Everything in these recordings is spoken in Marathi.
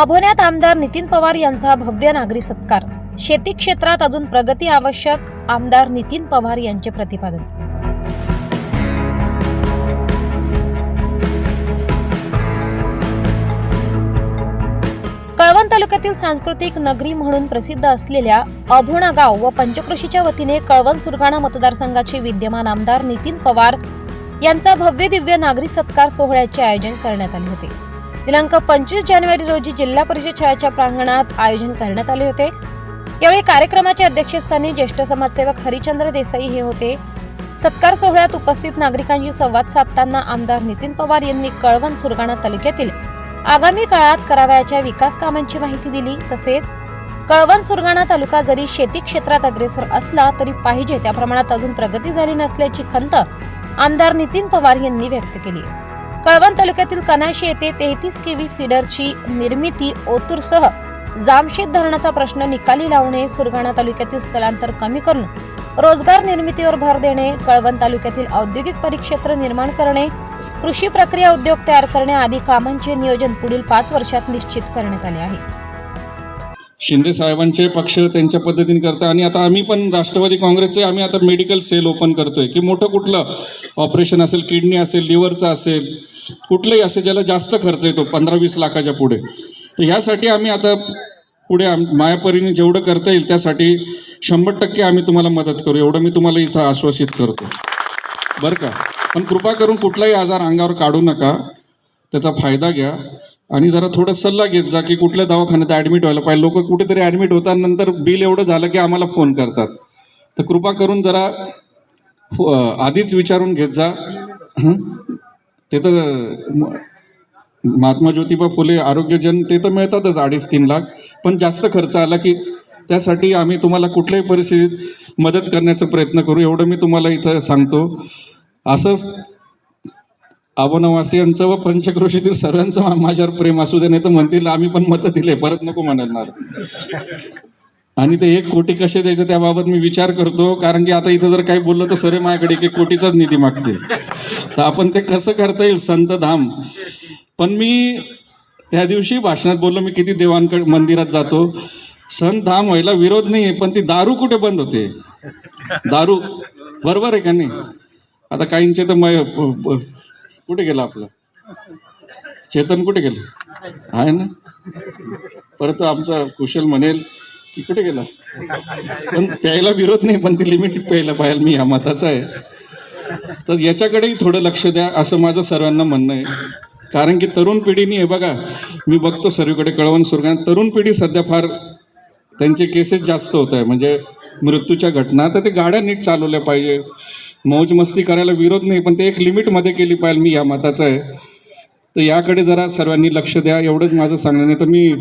अभोण्यात आमदार नितीन पवार यांचा भव्य नागरी सत्कार. शेती क्षेत्रात अजून प्रगती आवश्यक आमदार नितीन पवार यांचे प्रतिपादन. कळवण तालुक्यातील सांस्कृतिक नगरी म्हणून प्रसिद्ध असलेल्या अभोणा गाव व पंचकृषीच्या वतीने कळवण सुरगाणा मतदारसंघाचे विद्यमान आमदार नितीन पवार यांचा भव्य दिव्य नागरी सत्कार सोहळ्याचे आयोजन करण्यात आले होते. दिनांक पंचवीस जानेवारी रोजी जिल्हा परिषद शाळेच्या प्रांगणात आयोजन करण्यात आले होते. यावेळी कार्यक्रमाच्या अध्यक्षस्थानी ज्येष्ठ समाजसेवक हरिचंद्र देसाई हे होते. सत्कार सोहळ्यात उपस्थित नागरिकांशी संवाद साधताना आमदार नितीन पवार यांनी कळवण सुरगाणा तालुक्यातील आगामी काळात करावयाच्या विकास कामांची माहिती दिली. तसेच कळवण सुरगाणा तालुका जरी शेती क्षेत्रात अग्रेसर असला तरी पाहिजे त्या प्रमाणात अजून प्रगती झाली नसल्याची खंत आमदार नितीन पवार यांनी व्यक्त केली कळवण तालुक्यातील कनाशी येथे तेहतीस केव्ही फिडरची निर्मिती ओतूरसह जामशेत धरणाचा प्रश्न निकाली लावणे सुरगाणा तालुक्यातील स्थलांतर कमी करून रोजगार निर्मितीवर भर देणे कळवण तालुक्यातील औद्योगिक परिक्षेत्र निर्माण करणे कृषी प्रक्रिया उद्योग तयार करणे आदी कामांचे नियोजन पुढील पाच वर्षात निश्चित करण्यात आले आहे. शिंदे साहेबांचे पक्ष त्यांच्या पद्धतीने करतात. आणि आता आम्ही पण राष्ट्रवादी काँग्रेसचे आम्ही आता मेडिकल सेल ओपन करतोय. की मोठं कुठलं ऑपरेशन असेल किडनी असेल लिव्हरचं असेल कुठलंही असेल ज्याला जास्त खर्च येतो पंधरा वीस लाखाच्या पुढे. तर ह्यासाठी आम्ही आता पुढे आम- मायापरीने जेवढं करता येईल त्यासाठी शंभर टक्के आम्ही तुम्हाला मदत करू. एवढं मी तुम्हाला इथं आश्वासित करतो. बरं का? पण कृपा करून कुठलाही आजार अंगावर काढू नका. त्याचा फायदा घ्या. आणि जरा थोडा सल्ला घेत जा की कुठल्या दवाखान्यात ॲडमिट व्हायला पाहिजे. लोक कुठेतरी ॲडमिट होतात नंतर बिल एवढं झालं की आम्हाला फोन करतात. तर कृपा करून जरा हो, आधीच विचारून घेत जा. ते तर महात्मा ज्योतिबा फुले आरोग्यजन ते तर मिळतातच अडीच तीन लाख. पण जास्त खर्च आला की त्यासाठी आम्ही तुम्हाला कुठल्याही परिस्थितीत मदत करण्याचा प्रयत्न करू. एवढं मी तुम्हाला इथं सांगतो. असंच आबोनवासियांचं व पंचक्रोशीतील सर्वांचं माझ्यावर प्रेम असू दे नाही तर म्हणतील आम्ही पण मतं दिले परत नको म्हणणार आणि ते एक कोटी कसे द्यायचं त्याबाबत मी विचार करतो कारण की आता इथं जर काही बोललं तर सरे माझ्याकडे एक कोटीचाच निधी मागतील. तर आपण ते कसं करता येईल संत धाम? पण मी त्या दिवशी भाषणात बोललो मी किती देवांकडे मंदिरात जातो. संत धाम व्हायला विरोध नाही पण ती दारू कुठे बंद होते? दारू? बरोबर आहे का नाही? आता काहींचे तर मय प- कुठे गेला आपलं? चेतन कुठे गेलं? आहे ना? परत आमचा कुशल म्हणेल की कुठे गेला? पण प्यायला विरोध नाही पण ती लिमिट प्यायला पाहिजे. मी या मताचा आहे. तर याच्याकडेही थोडं लक्ष द्या असं माझं सर्वांना म्हणणं आहे. कारण की तरुण पिढीने हे बघा मी बघतो सर्वीकडे कळवण सुरगाण तरुण पिढी सध्या फार त्यांचे केसेस जास्त होत आहे. म्हणजे मृत्यूच्या घटना तर ते गाड्या नीट चालवल्या पाहिजे. मौज मस्ती करायला विरोध नाही पण ते एक लिमिटमध्ये केली पाहिजे मी या मताचं आहे. तर याकडे जरा सर्वांनी लक्ष द्या एवढंच माझं सांगणं नाही तर मी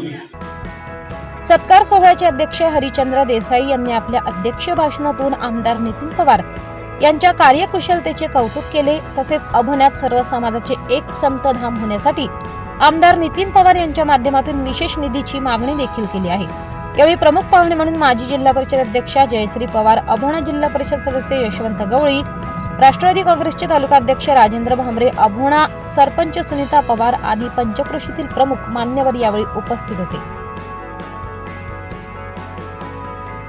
सत्कार सोहळ्याचे अध्यक्ष हरिचंद्र देसाई यांनी आपल्या अध्यक्ष भाषणातून आमदार नितीन पवार यांच्या कार्यकुशलतेचे कौतुक केले तसेच अभोण्यात सर्व समाजाचे एक संत धाम होण्यासाठी आमदार नितीन पवार यांच्या माध्यमातून विशेष निधीची मागणी देखील केली आहे. यावेळी प्रमुख पाहुणे म्हणून माजी जिल्हा परिषद अध्यक्षा जयश्री पवार अभोणा जिल्हा परिषद सदस्य यशवंत गवळी राष्ट्रवादी काँग्रेसचे तालुका अध्यक्ष राजेंद्र भांबरे अभोणा सरपंच सुनीता पवार आदी पंचक्रोशीतील प्रमुख मान्यवर यावेळी उपस्थित होते.